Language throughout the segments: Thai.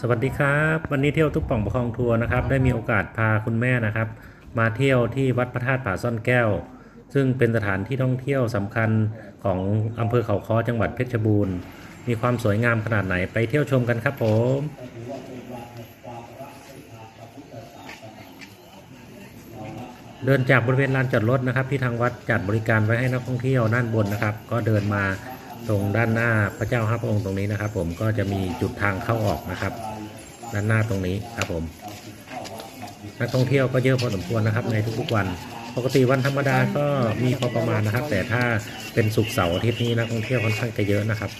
สวัสดีครับ วันนี้เที่ยวตุ๊กป่องประคองทัวร์นะครับ ได้มีโอกาสพาคุณแม่นะครับ มาเที่ยวที่วัดพระธาตุป่าซ่อนแก้ว ซึ่งเป็นสถานที่ท่องเที่ยวสำคัญของอำเภอเขาค้อจังหวัดเพชรบูรณ์ มีความสวยงามขนาดไหนไปเที่ยวชมกันครับผมเดินจากบริเวณลานจอดรถนะครับ ที่ทางวัดจัดบริการไว้ให้นักท่องเที่ยวด้านบนนะครับ ก็เดินมา ตรงด้านหน้าพระเจ้าห้าพระองค์ตรงนี้นะครับ ผมก็จะมีจุดทางเข้าออกนะครับ ด้านหน้าตรงนี้ครับผมนักท่องเที่ยวก็เยอะพอสมควรนะครับ ในทุกๆวัน ปกติวันธรรมดาก็มีพอประมาณนะครับ แต่ถ้าเป็นศุกร์เสาร์อาทิตย์นี้นักท่องเที่ยวค่อนข้างจะเยอะนะครับ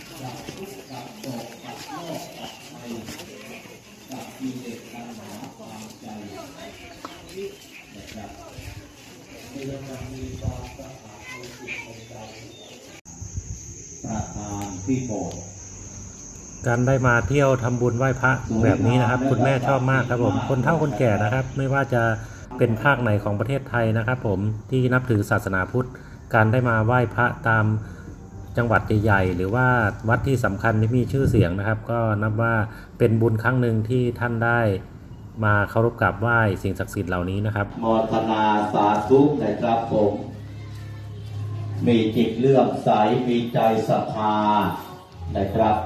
ประธาน ที่โบสถ์การได้มาเที่ยวทำบุญไหว้พระแบบนี้นะครับ คุณแม่ชอบมากครับผม คนเฒ่าคนแก่นะครับ ไม่ว่าจะเป็นภาคไหนของประเทศไทยนะครับ ผมที่นับถือศาสนาพุทธ การได้มาไหว้พระตามจังหวัดใหญ่ๆหรือว่าวัดที่สำคัญที่มีชื่อเสียงนะครับ ก็นับว่าเป็นบุญครั้งหนึ่งที่ท่านได้มาเคารพกราบไหว้สิ่งศักดิ์สิทธิ์เหล่านี้นะครับโมทนาสาธุนะครับผม มีจิตเลื่อมใสมีใจศรัทธานะครับ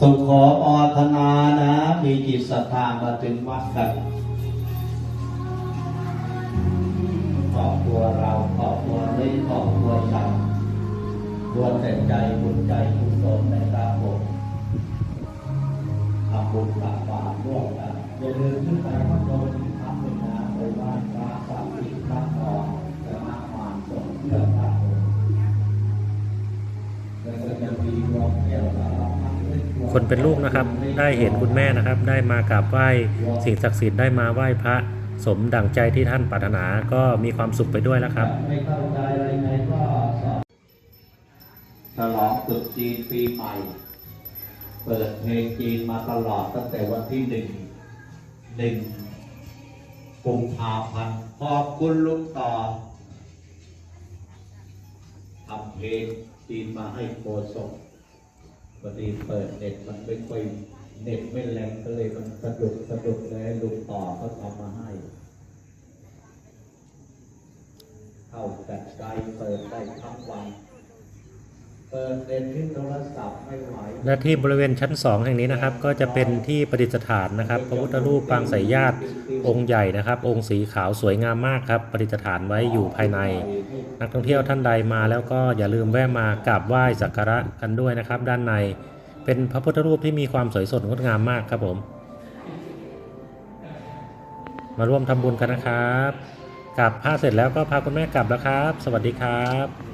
สุขขอโมทนานะ มีจิตศรัทธามาถึงวัดกันครอบครัวเราครอบครัวนี้ครอบครัวฉันรวมแต่ใจบุญใจกุศลนะครับผมทำบุญตักบาตรร่วมกันอย่าลืมขึ้นไปวัดโดนที่ทำเป็นนะไปไหว้พระสักดิ์พระทองและมาก คนเป็นลูกนะครับ ได้เห็นคุณแม่นะครับ ได้มากราบไหว้สิ่งศักดิ์สิทธิ์ได้มาไหว้พระสมดั่งใจที่ท่านปรารถนาก็มีความสุขไปด้วยนะครับไม่เข้าใจอะไรไงก็สอบฉลองตรุษจีนปีใหม่ เปิดเพลงจีนมาตลอดตั้งแต่วันที่หนึ่งหนึ่งกุมภาพันธ์ขอบคุณลุงต่อทำเพลงจีนมาให้โคศก พอดีเปิดเน็ตมันไม่ค่อยเน็ตไม่แรงก็เลยมันสะดุดสะดุดเลยลุงต่อเขาทำมาให้ เข้าแต่ใจเปิดได้ทั้งวัน เปิดเน็ตที่โทรศัพท์ไม่ไหวและที่บริเวณชั้น2แห่งนี้นะครับ ก็จะเป็นที่ประดิษฐานนะครับ พระพุทธรูปปางสายญาติองค์ใหญ่นะครับ องค์สีขาวสวยงามมากครับ ประดิษฐานไว้อยู่ภายใน นักท่องเที่ยวท่านใดมาแล้วก็อย่าลืมแวะมากราบไหว้สักการะกันด้วยนะครับ ด้านในเป็นพระพุทธรูปที่มีความสวยสดงดงามมากครับผม มาร่วมทำบุญกันนะครับกราบพระเสร็จแล้วก็พาคุณแม่กลับแล้วครับ สวัสดีครับ